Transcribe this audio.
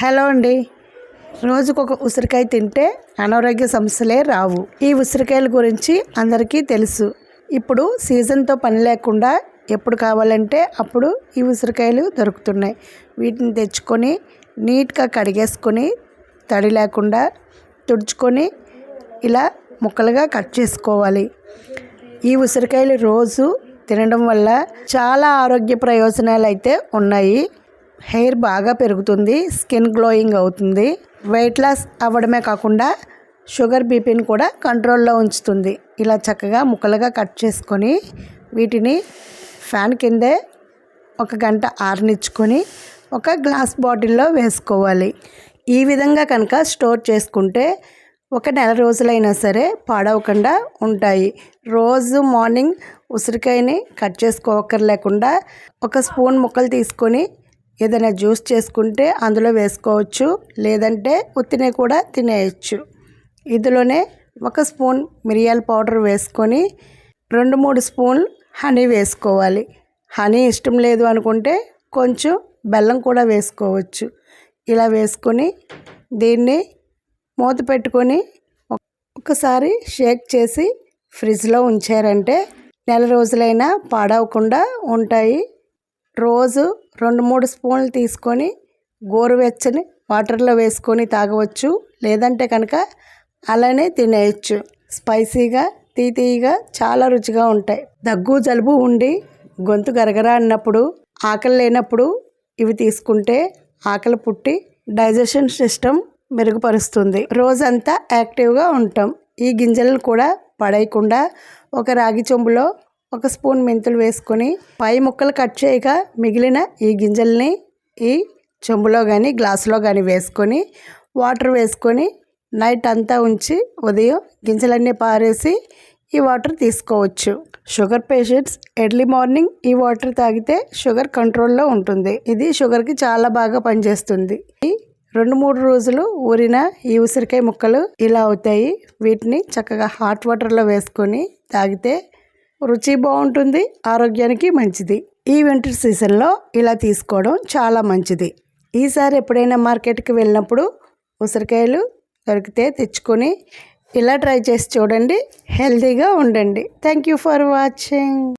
Hello అండి. రోజుకు ఒక ఉసిరికాయ తింటే అనారోగ్య సమస్యలే రావు. ఈ ఉసిరికాయల గురించి అందరికీ తెలుసు. ఇప్పుడు సీజన్తో పని లేకుండా ఎప్పుడు కావాలంటే అప్పుడు ఈ ఉసిరికాయలు దొరుకుతున్నాయి. వీటిని తెచ్చుకొని నీట్గా కడిగేసుకొని తడి లేకుండా తుడుచుకొని ఇలా ముక్కలుగా కట్ చేసుకోవాలి. ఈ ఉసిరికాయలు రోజు తినడం వల్ల చాలా ఆరోగ్య ప్రయోజనాలు అయితే ఉన్నాయి. హెయిర్ బాగా పెరుగుతుంది స్కిన్ గ్లోయింగ్ అవుతుంది. వెయిట్ లాస్ అవ్వడమే కాకుండా షుగర్ బీపీని కూడా కంట్రోల్లో ఉంచుతుంది. ఇలా చక్కగా ముక్కలుగా కట్ చేసుకొని వీటిని ఫ్యాన్ కిందే ఒక గంట ఆరనిచ్చుకొని ఒక గ్లాస్ బాటిల్లో వేసుకోవాలి. ఈ విధంగా కనుక స్టోర్ చేసుకుంటే ఒక నెల రోజులైనా సరే పాడవకుండా ఉంటాయి. రోజు మార్నింగ్ ఉసిరికాయని కట్ చేసుకోవక్కర్లేకుండా ఒక స్పూన్ ముక్కలు తీసుకొని ఏదైనా జ్యూస్ చేసుకుంటే అందులో వేసుకోవచ్చు లేదంటే ఉత్తినే కూడా తినేయచ్చు. ఇందులోనే ఒక స్పూన్ మిరియాల పౌడర్ వేసుకొని రెండు మూడు స్పూన్లు హనీ వేసుకోవాలి. హనీ ఇష్టం లేదు అనుకుంటే కొంచెం బెల్లం కూడా వేసుకోవచ్చు. ఇలా వేసుకొని దీన్ని మూత పెట్టుకొని ఒకసారి షేక్ చేసి ఫ్రిడ్జ్లో ఉంచారంటే నెల రోజులైనా పాడవకుండా ఉంటాయి. రోజు రెండు మూడు స్పూన్లు తీసుకొని గోరువెచ్చని వాటర్లో వేసుకొని తాగవచ్చు. లేదంటే కనుక అలానే తినేయచ్చు. స్పైసీగా తీతీగా చాలా రుచిగా ఉంటాయి. దగ్గు జలుబు ఉండి గొంతు గరగరా అన్నప్పుడు ఆకలి లేనప్పుడు ఇవి తీసుకుంటే ఆకలి పుట్టి డైజెషన్ సిస్టమ్ మెరుగుపరుస్తుంది. రోజంతా యాక్టివ్గా ఉంటాం. ఈ గింజలను కూడా పడేయకుండా ఒక రాగి చెంబులో ఒక స్పూన్ మెంతులు వేసుకొని పై ముక్కలు కట్ చేయక మిగిలిన ఈ గింజల్ని ఈ చెంబులో కానీ గ్లాసులో కానీ వేసుకొని వాటర్ వేసుకొని నైట్ అంతా ఉంచి ఉదయం గింజలన్నీ పారేసి ఈ వాటర్ తీసుకోవచ్చు. షుగర్ పేషెంట్స్ ఎర్లీ మార్నింగ్ ఈ వాటర్ తాగితే షుగర్ కంట్రోల్లో ఉంటుంది. ఇది షుగర్కి చాలా బాగా పనిచేస్తుంది. రెండు మూడు రోజులు ఊరిన ఈ ఉసిరికాయ ముక్కలు ఇలా అవుతాయి. వీటిని చక్కగా హాట్ వాటర్లో వేసుకొని తాగితే రుచి బాగుంటుంది ఆరోగ్యానికి మంచిది. ఈ వింటర్ సీజన్లో ఇలా తీసుకోవడం చాలా మంచిది. ఈసారి ఎప్పుడైనా మార్కెట్కి వెళ్ళినప్పుడు ఉసిరికాయలు దొరికితే తెచ్చుకొని ఇలా ట్రై చేసి చూడండి. హెల్తీగా ఉండండి. Thank you for watching